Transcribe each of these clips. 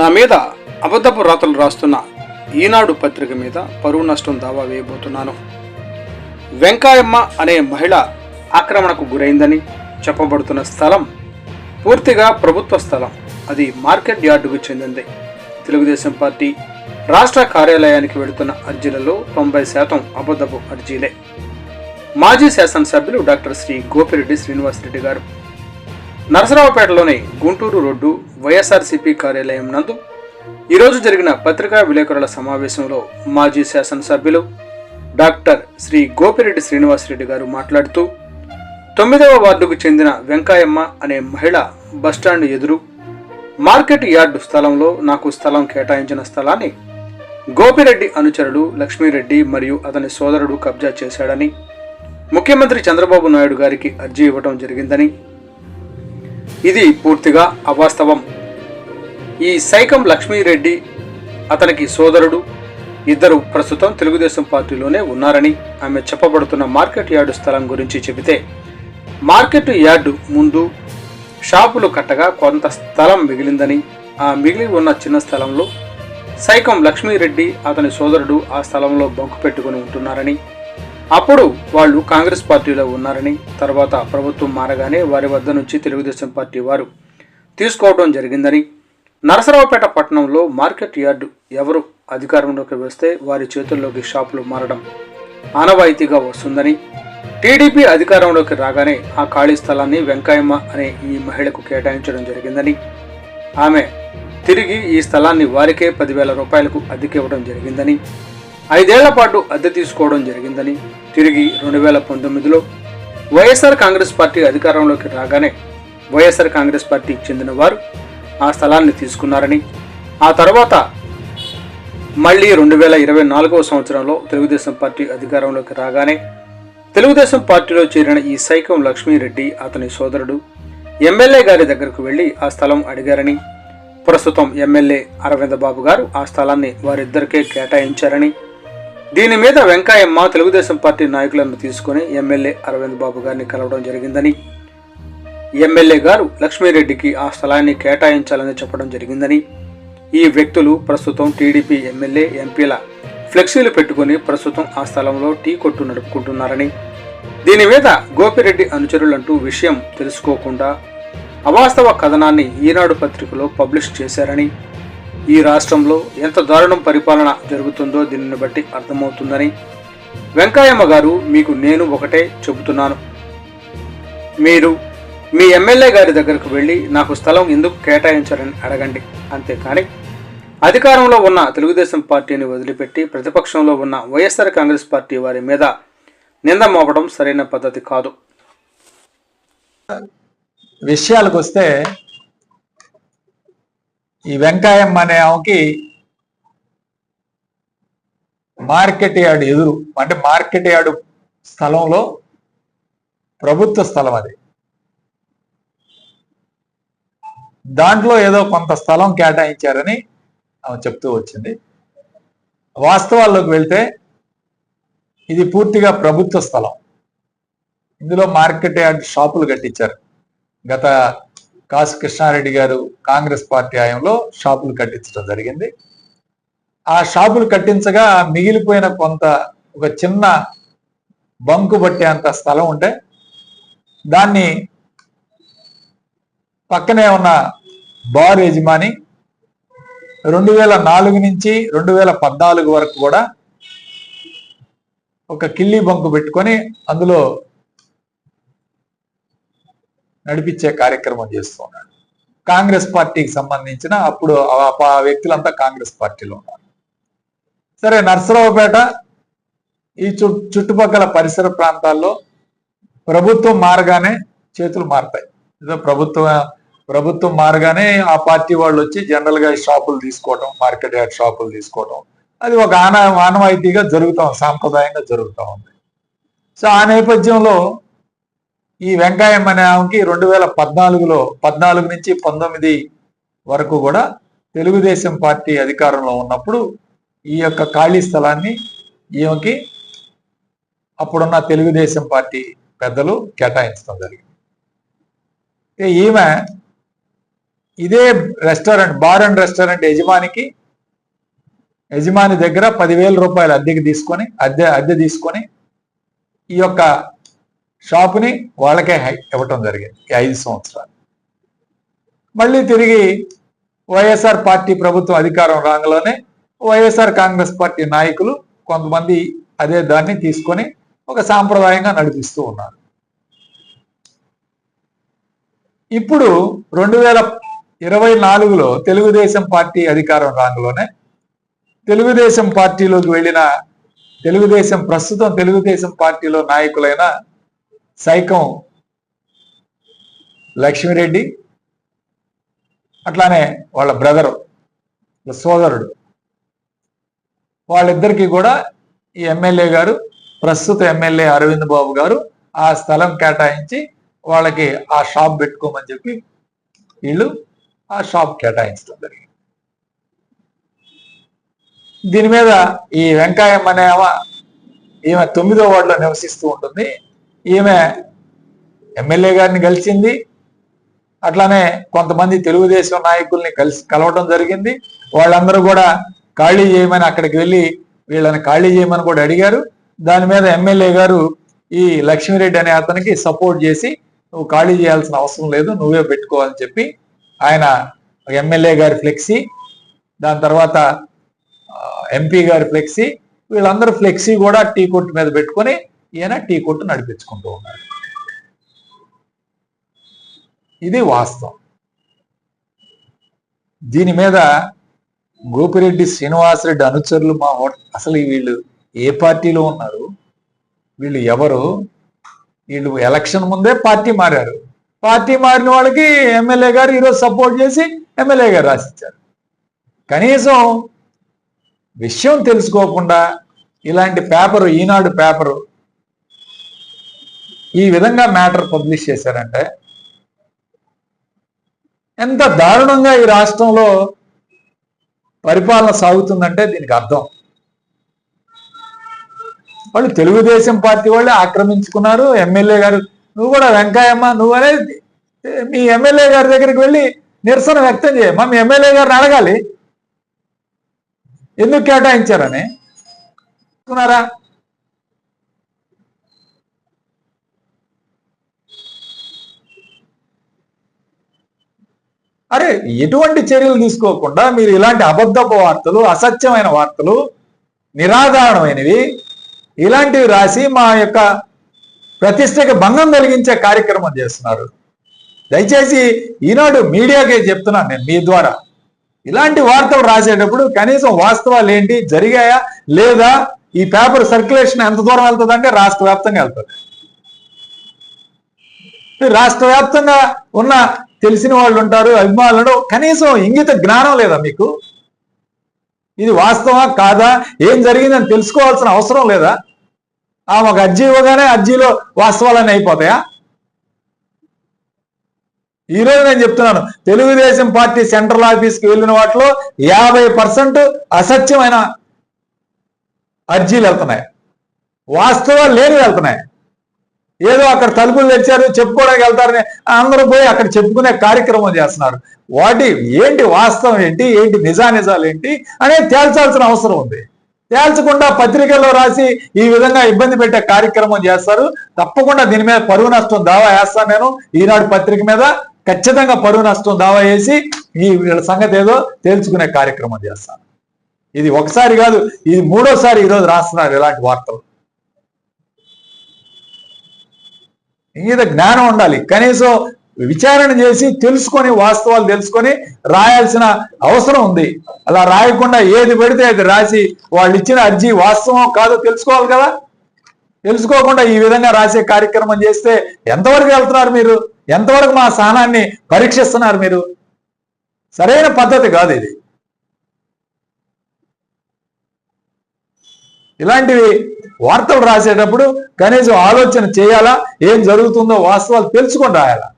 నా మీద అబద్ధపు రాతలు రాస్తున్న ఈనాడు పత్రిక మీద పరువు నష్టం దావా వేయబోతున్నాను. వెంకాయమ్మ అనే మహిళ ఆక్రమణకు గురైందని చెప్పబడుతున్న స్థలం పూర్తిగా ప్రభుత్వ స్థలం. అది మార్కెట్ యార్డుకు చెందింది. తెలుగుదేశం పార్టీ రాష్ట్ర కార్యాలయానికి వెళుతున్న అర్జీలలో తొంభై శాతం అబద్ధపు అర్జీలే. మాజీ శాసనసభ్యులు డాక్టర్ శ్రీ గోపిరెడ్డి శ్రీనివాసరెడ్డి గారు నరసరావుపేటలోని గుంటూరు రోడ్డు వైఎస్ఆర్సీపీ కార్యాలయం నందు ఈరోజు జరిగిన పత్రికా విలేకరుల సమావేశంలో మాజీ శాసనసభ్యులు డాక్టర్ శ్రీ గోపిరెడ్డి శ్రీనివాసరెడ్డి గారు మాట్లాడుతూ తొమ్మిదవ వార్డుకు చెందిన వెంకాయమ్మ అనే మహిళ బస్టాండ్ ఎదురు మార్కెట్ యార్డు స్థలంలో నాకు స్థలం కేటాయించిన స్థలాన్ని గోపిరెడ్డి అనుచరుడు లక్ష్మీరెడ్డి మరియు అతని సోదరుడు కబ్జా చేశాడని ముఖ్యమంత్రి చంద్రబాబు నాయుడు గారికి అర్జీ ఇవ్వడం జరిగిందని ఇది పూర్తిగా అవాస్తవం. ఈ సైకం లక్ష్మీరెడ్డి అతనికి సోదరుడు ఇద్దరు ప్రస్తుతం తెలుగుదేశం పార్టీలోనే ఉన్నారని ఆమె చెప్పబడుతున్న మార్కెట్ యార్డు స్థలం గురించి చెబితే మార్కెట్ యార్డు ముందు షాపులు కట్టగా కొంత స్థలం మిగిలిందని ఆ మిగిలి ఉన్న చిన్న స్థలంలో సైకం లక్ష్మీరెడ్డి అతని సోదరుడు ఆ స్థలంలో బంకు పెట్టుకుని ఉంటున్నారని అప్పుడు వాళ్ళు కాంగ్రెస్ పార్టీలో ఉన్నారని తర్వాత ప్రభుత్వం మారగానే వారి వద్ద నుంచి తెలుగుదేశం పార్టీ వారు తీసుకోవడం జరిగిందని. నరసరావుపేట పట్టణంలో మార్కెట్ యార్డు ఎవరు అధికారంలోకి వస్తే వారి చేతుల్లోకి షాపులు మారడం ఆనవాయితీగా వస్తుందని. టీడీపీ అధికారంలోకి రాగానే ఆ ఖాళీ స్థలాన్ని వెంకయ్యమ్మ అనే ఈ మహిళకు కేటాయించడం జరిగిందని. ఆమె తిరిగి ఈ స్థలాన్ని వారికే పదివేల రూపాయలకు అద్దెకి ఇవ్వడం జరిగిందని. ఐదేళ్ళ పాటు అద్దె తీసుకోవడం జరిగిందని తిరిగి రెండు వేల పంతొమ్మిదిలో వైఎస్ఆర్ కాంగ్రెస్ పార్టీ అధికారంలోకి రాగానే వైఎస్ఆర్ కాంగ్రెస్ పార్టీకి చెందిన వారు ఆ స్థలాన్ని తీసుకున్నారని ఆ తర్వాత మళ్ళీ రెండు వేల ఇరవై నాలుగవ సంవత్సరంలో తెలుగుదేశం పార్టీ అధికారంలోకి రాగానే తెలుగుదేశం పార్టీలో చేరిన ఈ సైకం లక్ష్మీరెడ్డి అతని సోదరుడు ఎమ్మెల్యే గారి దగ్గరకు వెళ్ళి ఆ స్థలం అడిగారని ప్రస్తుతం ఎమ్మెల్యే అరవింద బాబు గారు ఆ స్థలాన్ని వారిద్దరికే కేటాయించారని దీని మీద వెంకయ్యమ్మ తెలుగుదేశం పార్టీ నాయకులను తీసుకుని ఎమ్మెల్యే అరవింద్ బాబు గారిని కలవడం జరిగిందని. ఎమ్మెల్యే గారు లక్ష్మీరెడ్డికి ఆ స్థలాన్ని కేటాయించాలని చెప్పడం జరిగిందని. ఈ వ్యక్తులు ప్రస్తుతం టీడీపీ ఎమ్మెల్యే ఎంపీల ఫ్లెక్సీలు పెట్టుకుని ప్రస్తుతం ఆ స్థలంలో టీ కొట్టు నడుపుకుంటున్నారని. దీని మీద గోపిరెడ్డి అనుచరులంటూ విషయం తెలుసుకోకుండా అవాస్తవ కథనాన్ని ఈనాడు పత్రికలో పబ్లిష్ చేశారని. ఈ రాష్ట్రంలో ఎంత దారుణం పరిపాలన జరుగుతుందో దీనిని బట్టి అర్థమవుతుందని వెంకయ్యమ్మ గారు మీకు నేను ఒకటే చెబుతున్నాను. మీరు మీ ఎమ్మెల్యే గారి దగ్గరకు వెళ్ళి నాకు స్థలం ఎందుకు కేటాయించారని అడగండి. అంతేకాని అధికారంలో ఉన్న తెలుగుదేశం పార్టీని వదిలిపెట్టి ప్రతిపక్షంలో ఉన్న వైఎస్ఆర్ కాంగ్రెస్ పార్టీ వారి మీద నింద మోపడం సరైన పద్ధతి కాదు. విషయాలకు వస్తే ఈ వెంకాయమ్మ అనే ఆమెకి మార్కెట్ యార్డ్ ఎదురు అంటే మార్కెట్ యార్డ్ స్థలంలో ప్రభుత్వ స్థలం అది. దాంట్లో ఏదో కొంత స్థలం కేటాయించారని ఆమె చెప్తూ వచ్చింది. వాస్తవాల్లోకి వెళ్తే ఇది పూర్తిగా ప్రభుత్వ స్థలం. ఇందులో మార్కెట్ యార్డ్ షాపులు కట్టించారు. గత కాసు కృష్ణారెడ్డి గారు కాంగ్రెస్ పార్టీ హయాంలో షాపులు కట్టించడం జరిగింది. ఆ షాపులు కట్టించగా మిగిలిపోయిన కొంత ఒక చిన్న బంకు పట్టేంత స్థలం ఉంటే దాన్ని పక్కనే ఉన్న బార్ యజమాని రెండు వేల నాలుగు నుంచి రెండు వేల పద్నాలుగు వరకు కూడా ఒక కిల్లీ బంకు పెట్టుకొని అందులో నడిపించే కార్యక్రమం చేస్తున్నాడు. కాంగ్రెస్ పార్టీకి సంబంధించిన అప్పుడు ఆ- వ్యక్తులంతా కాంగ్రెస్ పార్టీలో ఉన్నారు. సరే నర్సరావుపేట ఈ చు- చుట్టుపక్కల పరిసర ప్రాంతాల్లో ప్రభుత్వం మారగానే చేతులు మారతాయి. ఏదో ప్రభుత్వం ప్రభుత్వం మారగానే ఆ పార్టీ వాళ్ళు వచ్చి జనరల్గా షాపులు తీసుకోవటం మార్కెట్ యార్డ్ షాపులు తీసుకోవటం అది ఒక ఆన ఆనవాయితీగా జరుగుతాం సాంప్రదాయంగా జరుగుతూ ఉంది. సో ఆ నేపథ్యంలో ఈ వెంకాయమ్మ అనే ఆమెకి రెండు వేల పద్నాలుగులో పద్నాలుగు నుంచి పంతొమ్మిది వరకు కూడా తెలుగుదేశం పార్టీ అధికారంలో ఉన్నప్పుడు ఈ యొక్క ఖాళీ స్థలాన్ని ఈమెకి అప్పుడున్న తెలుగుదేశం పార్టీ పెద్దలు కేటాయించడం జరిగింది. ఈమె ఇదే రెస్టారెంట్ బార్ అండ్ రెస్టారెంట్ యజమానికి యజమాని దగ్గర పదివేల రూపాయలు అద్దెకి తీసుకొని అద్దె అద్దె తీసుకొని ఈ యొక్క షాపుని వాళ్ళకే హై- ఇవ్వటం జరిగింది ఈ ఐదు సంవత్సరాలు. మళ్ళీ తిరిగి వైఎస్ఆర్ పార్టీ ప్రభుత్వం అధికారం రాగానే వైఎస్ఆర్ కాంగ్రెస్ పార్టీ నాయకులు కొంతమంది అదే దాన్ని తీసుకొని ఒక సాంప్రదాయంగా నడిపిస్తూ ఉన్నారు. ఇప్పుడు రెండు వేల ఇరవై నాలుగులో తెలుగుదేశం పార్టీ అధికారం రాగానే తెలుగుదేశం పార్టీలోకి వెళ్ళిన తెలుగుదేశం ప్రస్తుతం తెలుగుదేశం పార్టీలో నాయకులైన సైకం. లక్ష్మిరెడ్డి అట్లానే వాళ్ళ బ్రదరు సోదరుడు. వాళ్ళిద్దరికీ కూడా ఈ ఎమ్మెల్యే గారు ప్రస్తుత ఎమ్మెల్యే అరవింద్ బాబు గారు ఆ స్థలం కేటాయించి వాళ్ళకి ఆ షాప్ పెట్టుకోమని చెప్పి వీళ్ళు ఆ షాప్ కేటాయించడం జరిగింది. దీని మీద ఈ వెంకాయమ్మ అనే ఆమె ఈమె తొమ్మిదో వార్డులో నివసిస్తూ ఉంటుంది. ఈమె ఎమ్మెల్యే గారిని కలిసింది. అట్లానే కొంతమంది తెలుగుదేశం నాయకుల్ని కలిసి కలవటం జరిగింది. వాళ్ళందరూ కూడా ఖాళీ చేయమని అక్కడికి వెళ్ళి వీళ్ళని ఖాళీ చేయమని కూడా అడిగారు. దాని మీద ఎమ్మెల్యే గారు ఈ లక్ష్మీరెడ్డి అనే అతనికి సపోర్ట్ చేసి నువ్వు ఖాళీ చేయాల్సిన అవసరం లేదు నువ్వే పెట్టుకోవాలని చెప్పి ఆయన ఎమ్మెల్యే గారి ఫ్లెక్సీ దాని తర్వాత ఎంపీ గారి ఫ్లెక్సీ వీళ్ళందరూ ఫ్లెక్సీ కూడా టీ కొట్టు మీద పెట్టుకొని ఈయన టీ కొట్టు నడిపించుకుంటూ ఉన్నారు. ఇది వాస్తవం. దీని మీద గోపిరెడ్డి శ్రీనివాసరెడ్డి అనుచరులు మా అసలు వీళ్ళు ఏ పార్టీలో ఉన్నారు? వీళ్ళు ఎవరు? వీళ్ళు ఎలక్షన్ ముందే పార్టీ మారారు. పార్టీ మారిన వాళ్ళకి ఎమ్మెల్యే గారు ఈరోజు సపోర్ట్ చేసి ఎమ్మెల్యే గారు రాసిచ్చారు. కనీసం విషయం తెలుసుకోకుండా ఇలాంటి పేపరు ఈనాడు పేపరు ఈ విధంగా మ్యాటర్ పబ్లిష్ చేశారంటే ఎంత దారుణంగా ఈ రాష్ట్రంలో పరిపాలన సాగుతుందంటే దీనికి అర్థం. వాళ్ళు తెలుగుదేశం పార్టీ వాళ్ళే ఆక్రమించుకున్నారు ఎమ్మెల్యే గారు నువ్వు కూడా వెంకయ్యమ్మ నువ్వు అనేది మీ ఎమ్మెల్యే గారి దగ్గరికి వెళ్ళి నిరసన వ్యక్తం చేయమ్మా మీ ఎమ్మెల్యే గారిని అడగాలి. ఎందుకు కేటాయించారని? అనుకున్నారా? అరే ఎటువంటి చర్యలు తీసుకోకుండా మీరు ఇలాంటి అబద్ధపు వార్తలు అసత్యమైన వార్తలు నిరాధారణమైనవి ఇలాంటివి రాసి మా యొక్క ప్రతిష్టకి భంగం కలిగించే కార్యక్రమం చేస్తున్నారు. దయచేసి ఈనాడు మీడియాకే చెప్తున్నాను నేను మీ ద్వారా. ఇలాంటి వార్తలు రాసేటప్పుడు కనీసం వాస్తవాలు ఏంటి జరిగాయా లేదా ఈ పేపర్ సర్క్యులేషన్ ఎంత దూరం వెళ్తుందంటే రాష్ట్ర వ్యాప్తంగా వెళ్తుంది. రాష్ట్ర వ్యాప్తంగా ఉన్న తెలిసిన వాళ్ళు ఉంటారు అభిమానులు కనీసం ఇంగిత జ్ఞానం లేదా మీకు? ఇది వాస్తవా కాదా? ఏం జరిగిందని తెలుసుకోవాల్సిన అవసరం లేదా? ఆ ఒక అర్జీ ఇవ్వగానే అర్జీలో వాస్తవాలన్నీ అయిపోతాయా? ఈరోజు నేను చెప్తున్నాను తెలుగుదేశం పార్టీ సెంట్రల్ ఆఫీస్కి వెళ్ళిన వాటిలో యాభై పర్సెంట్ అసత్యమైన అర్జీలు వెళ్తున్నాయి. వాస్తవాలు లేని వెళ్తున్నాయి. ఏదో అక్కడ తలుపులు తెచ్చారు చెప్పుకోవడానికి వెళ్తారని అందరూ పోయి అక్కడ చెప్పుకునే కార్యక్రమం చేస్తున్నారు. వాటి ఏంటి వాస్తవం ఏంటి? ఏంటి నిజానిజాలు ఏంటి? అనేది తేల్చాల్సిన అవసరం ఉంది. తేల్చకుండా పత్రికల్లో రాసి ఈ విధంగా ఇబ్బంది పెట్టే కార్యక్రమం చేస్తారు. తప్పకుండా దీని మీద పరువు నష్టం దావా వేస్తాను నేను. ఈనాడు పత్రిక మీద ఖచ్చితంగా పరువు నష్టం దావా వేసి ఈ వీళ్ళ సంగతి ఏదో తేల్చుకునే కార్యక్రమం చేస్తాను. ఇది ఒకసారి కాదు ఇది మూడోసారి ఈరోజు రాస్తున్నారు ఇలాంటి వార్తలు. ఇంగిత జ్ఞానం ఉండాలి. కనీసం విచారణ చేసి తెలుసుకొని వాస్తవాలు తెలుసుకొని రాయాల్సిన అవసరం ఉంది. అలా రాయకుండా ఏది పెడితే అది రాసి వాళ్ళు ఇచ్చిన అర్జీ వాస్తవం కాదో తెలుసుకోవాలి కదా? తెలుసుకోకుండా ఈ విధంగా రాసే కార్యక్రమం చేస్తే ఎంతవరకు వెళ్తున్నారు మీరు? ఎంతవరకు మా సహనాన్ని పరీక్షిస్తున్నారు మీరు? సరైన పద్ధతి కాదు ఇది. ఇలాంటివి వార్తలు రాసేటప్పుడు కనీసం ఆలోచన చేయాలా? ఏం జరుగుతుందో వాస్తవాలు తెలుసుకొని రాయాలా?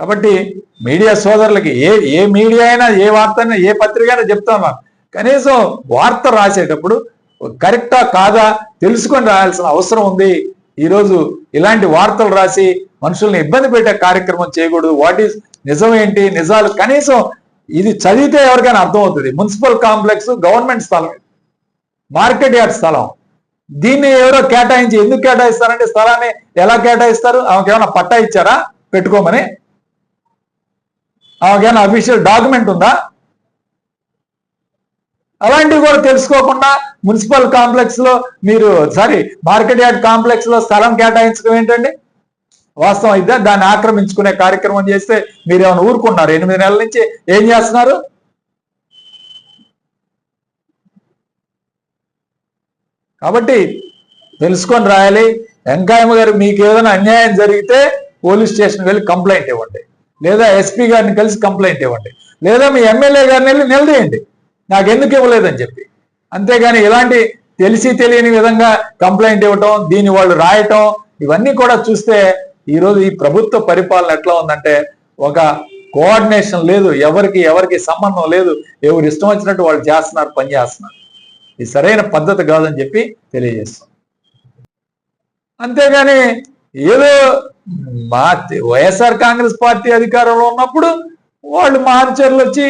కాబట్టి మీడియా సోదరులకి ఏ ఏ మీడియా అయినా ఏ వార్త అయినా ఏ పత్రిక అయినా చెప్తామా కనీసం వార్త రాసేటప్పుడు కరెక్టా కాదా తెలుసుకొని రాయాల్సిన అవసరం ఉంది. ఈరోజు ఇలాంటి వార్తలు రాసి మనుషుల్ని ఇబ్బంది పెట్టే కార్యక్రమం చేయకూడదు. వాట్ ఈస్ నిజం ఏంటి? నిజాలు కనీసం ఇది చదివితే ఎవరికైనా అర్థమవుతుంది. మున్సిపల్ కాంప్లెక్స్ గవర్నమెంట్ స్థలం మార్కెట్ యార్డ్ స్థలం. దీన్ని ఎవరో కేటాయించి ఎందుకు కేటాయిస్తారంటే స్థలాన్ని ఎలా కేటాయిస్తారు? ఆమెకి ఏమైనా పట్టా ఇచ్చారా? పెట్టుకోమని. ఆమెకేమైనా అఫీషియల్ డాక్యుమెంట్ ఉందా? అలాంటివి కూడా తెలుసుకోకుండా మున్సిపల్ కాంప్లెక్స్లో మీరు సారీ మార్కెట్ యార్డ్ కాంప్లెక్స్లో స్థలం కేటాయించడం ఏంటండి? వాస్తవం అయితే దాన్ని ఆక్రమించుకునే కార్యక్రమం చేస్తే మీరు ఏమైనా ఊరుకున్నారు? ఎనిమిది నెలల నుంచి ఏం చేస్తున్నారు? కాబట్టి తెలుసుకొని రాయాలి. వెంకయ్యమ్మ గారు మీకు ఏదైనా అన్యాయం జరిగితే పోలీస్ స్టేషన్ వెళ్ళి కంప్లైంట్ ఇవ్వండి. లేదా ఎస్పీ గారిని కలిసి కంప్లైంట్ ఇవ్వండి. లేదా మీ ఎమ్మెల్యే గారిని వెళ్ళి నిలదీయండి. నాకు ఎందుకు ఇవ్వలేదని చెప్పి. అంతేగాని ఇలాంటి తెలిసి తెలియని విధంగా కంప్లైంట్ ఇవ్వటం దీన్ని వాళ్ళు రాయటం ఇవన్నీ కూడా చూస్తే ఈరోజు ఈ ప్రభుత్వ పరిపాలన ఎట్లా ఉందంటే ఒక కోఆర్డినేషన్ లేదు ఎవరికి ఎవరికి సంబంధం లేదు ఎవరు ఇష్టం వచ్చినట్టు వాళ్ళు చేస్తున్నారు పని చేస్తున్నారు. ఇది సరైన పద్ధతి కాదని చెప్పి తెలియజేస్తాం అంతేగాని ఏదో మా వైఎస్ఆర్ కాంగ్రెస్ పార్టీ అధికారంలో ఉన్నప్పుడు వాళ్ళు మహర్చర్లు వచ్చి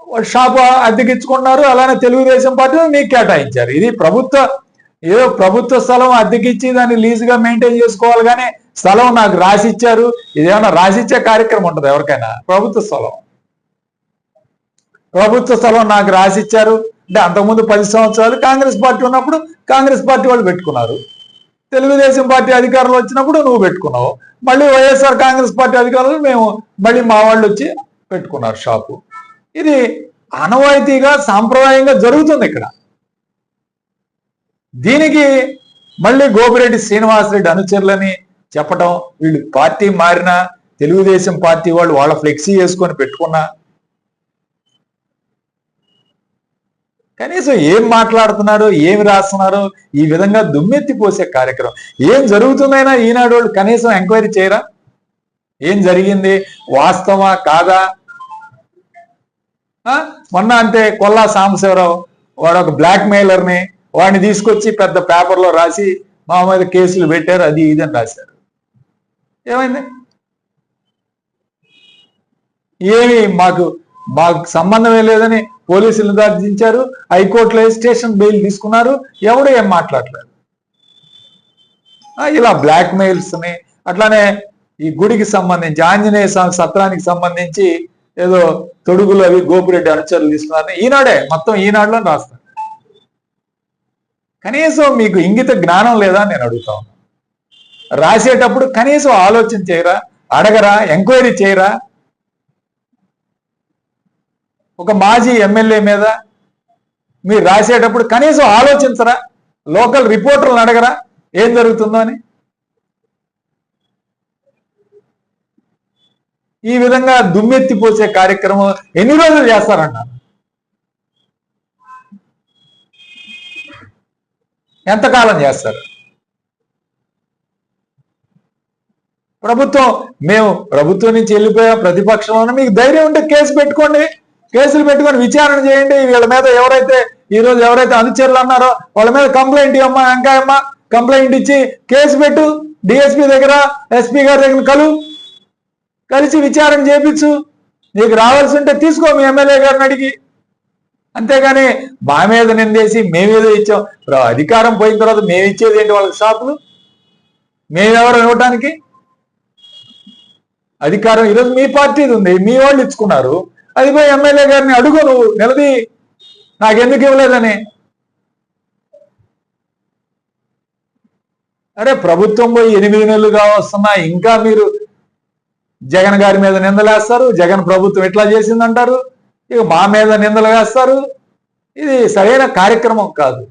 వాళ్ళు షాప్ అద్దెకిచ్చుకున్నారు అలానే తెలుగుదేశం పార్టీ మీకు కేటాయించారు. ఇది ప్రభుత్వ ఏదో ప్రభుత్వ స్థలం అద్దెకిచ్చి దాన్ని లీజుగా మెయింటైన్ చేసుకోవాలి కానీ స్థలం నాకు రాసిచ్చారు. ఇదేమన్నా రాసిచ్చే కార్యక్రమం ఉంటుంది ఎవరికైనా? ప్రభుత్వ స్థలం. ప్రభుత్వ స్థలం నాకు రాసిచ్చారు. అంటే అంతకుముందు పది సంవత్సరాలు కాంగ్రెస్ పార్టీ ఉన్నప్పుడు కాంగ్రెస్ పార్టీ వాళ్ళు పెట్టుకున్నారు. తెలుగుదేశం పార్టీ అధికారులు వచ్చినప్పుడు నువ్వు పెట్టుకున్నావు. మళ్ళీ వైఎస్ఆర్ కాంగ్రెస్ పార్టీ అధికారులు మేము మళ్ళీ మా వాళ్ళు వచ్చి పెట్టుకున్నారు షాపు. ఇది అనవాయితీగా సాంప్రదాయంగా జరుగుతుంది ఇక్కడ. దీనికి మళ్ళీ గోపిరెడ్డి శ్రీనివాసరెడ్డి అనుచరులని చెప్పటం వీళ్ళు పార్టీ మారినా తెలుగుదేశం పార్టీ వాళ్ళు వాళ్ళ ఫ్లెక్సీ వేసుకొని పెట్టుకున్నా. కనీసం ఏం మాట్లాడుతున్నారు ఏమి రాస్తున్నారు ఈ విధంగా దుమ్మెత్తి పోసే కార్యక్రమం. ఏం జరుగుతుందైనా ఈనాడు వాళ్ళు కనీసం ఎంక్వైరీ చేయరా? ఏం జరిగింది? వాస్తవా కాదా? మొన్న అంతే కొల్లా సాంబశివరావు వాడు ఒక బ్లాక్ మెయిలర్ని వాడిని తీసుకొచ్చి పెద్ద పేపర్లో రాసి మా మీద కేసులు పెట్టారు అది ఇది అని రాశారు. ఏమైంది? ఏమి మాకు మాకు సంబంధమే లేదని పోలీసులు దర్శించారు హైకోర్టులో స్టేషన్ బెయిల్ తీసుకున్నారు ఎవడు ఏం మాట్లాడలేదు. ఇలా బ్లాక్ మెయిల్స్ని అట్లానే ఈ గుడికి సంబంధించి ఆంజనేయ స్వామి సత్రానికి సంబంధించి ఏదో తొడుగులు అవి గోపిరెడ్డి అనుచరులు తీసుకున్నారని ఈనాడే మొత్తం ఈనాడులో రాస్తారు. కనీసం మీకు ఇంగిత జ్ఞానం లేదా అని నేను అడుగుతా రాసేటప్పుడు కనీసం ఆలోచన చేయరా అడగరా ఎంక్వైరీ చేయరా? ఒక మాజీ ఎమ్మెల్యే మీద మీరు రాసేటప్పుడు కనీసం ఆలోచించరా? లోకల్ రిపోర్టర్లను అడగరా? ఏం జరుగుతుందో అని? ఈ విధంగా దుమ్మెత్తిపోసే కార్యక్రమం ఎన్ని రోజులు చేస్తారన్న ఎంతకాలం చేస్తారు? ప్రభుత్వం మేము ప్రభుత్వం నుంచి వెళ్ళిపోయాం ప్రతిపక్షంలోనే మీకు ధైర్యం ఉంటే కేసు పెట్టుకోండి. కేసులు పెట్టుకొని విచారణ చేయండి. వీళ్ళ మీద ఎవరైతే ఈ రోజు ఎవరైతే అనుచరులు అన్నారో వాళ్ళ మీద కంప్లైంట్ ఇవ్వమ్మా వెంకాయమ్మ కంప్లైంట్ ఇచ్చి కేసు పెట్టు. డిఎస్పీ దగ్గర ఎస్పీ గారి దగ్గర కలు. కలిసి విచారణ చేపించు. నీకు రావాల్సి ఉంటే తీసుకో మీ ఎమ్మెల్యే గారిని అడిగి. అంతేగాని మా మీద నిందేసి మేమేదో ఇచ్చాం. అధికారం పోయిన తర్వాత మేము ఇచ్చేది ఏంటి వాళ్ళకి షాపులు? మేమెవరు ఇవ్వటానికి? అధికారం ఈరోజు మీ పార్టీది ఉంది మీ వాళ్ళు ఇచ్చుకున్నారు. అది పోయి ఎమ్మెల్యే గారిని అడుగు నువ్వు నిలది. నాకెందుకు ఇవ్వలేదని. అరే ప్రభుత్వం పోయి ఎనిమిది నెలలుగా వస్తున్నా ఇంకా మీరు జగన్ గారి మీద నిందలేస్తారు జగన్ ప్రభుత్వం ఎట్లా చేసిందంటారు. ఇక మా మీద నిందలు వేస్తారు ఇది సరైన కార్యక్రమం కాదు.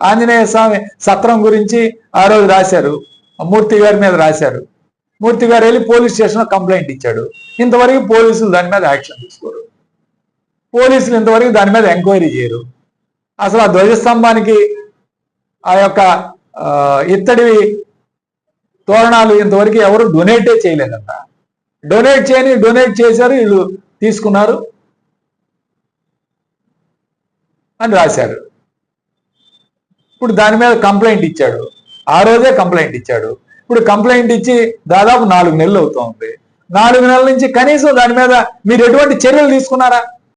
ఆంజనేయ స్వామి సత్రం గురించి ఆ రోజు రాశారు. మూర్తి గారి మీద రాశారు. మూర్తి గారు వెళ్ళి పోలీస్ స్టేషన్లో కంప్లైంట్ ఇచ్చాడు. ఇంతవరకు పోలీసులు దాని మీద యాక్షన్ తీసుకోరు. పోలీసులు ఇంతవరకు దాని మీద ఎంక్వైరీ చేయరు. అసలు ఆ ధ్వజస్తంభానికి ఆ యొక్క ఇత్తడివి తోరణాలు ఇంతవరకు ఎవరు డొనేటే చేయలేదంట. డొనేట్ చేయని డొనేట్ చేశారు వీళ్ళు తీసుకున్నారు అని రాశారు. ఇప్పుడు దాని మీద కంప్లైంట్ ఇచ్చాడు. ఆ రోజే కంప్లైంట్ ఇచ్చాడు. ఇప్పుడు కంప్లైంట్ ఇచ్చి దాదాపు నాలుగు నెలలు అవుతోంది. నాలుగు నెలల నుంచి కనీసం దాని మీద మీరు ఎటువంటి చర్యలు తీసుకున్నారా?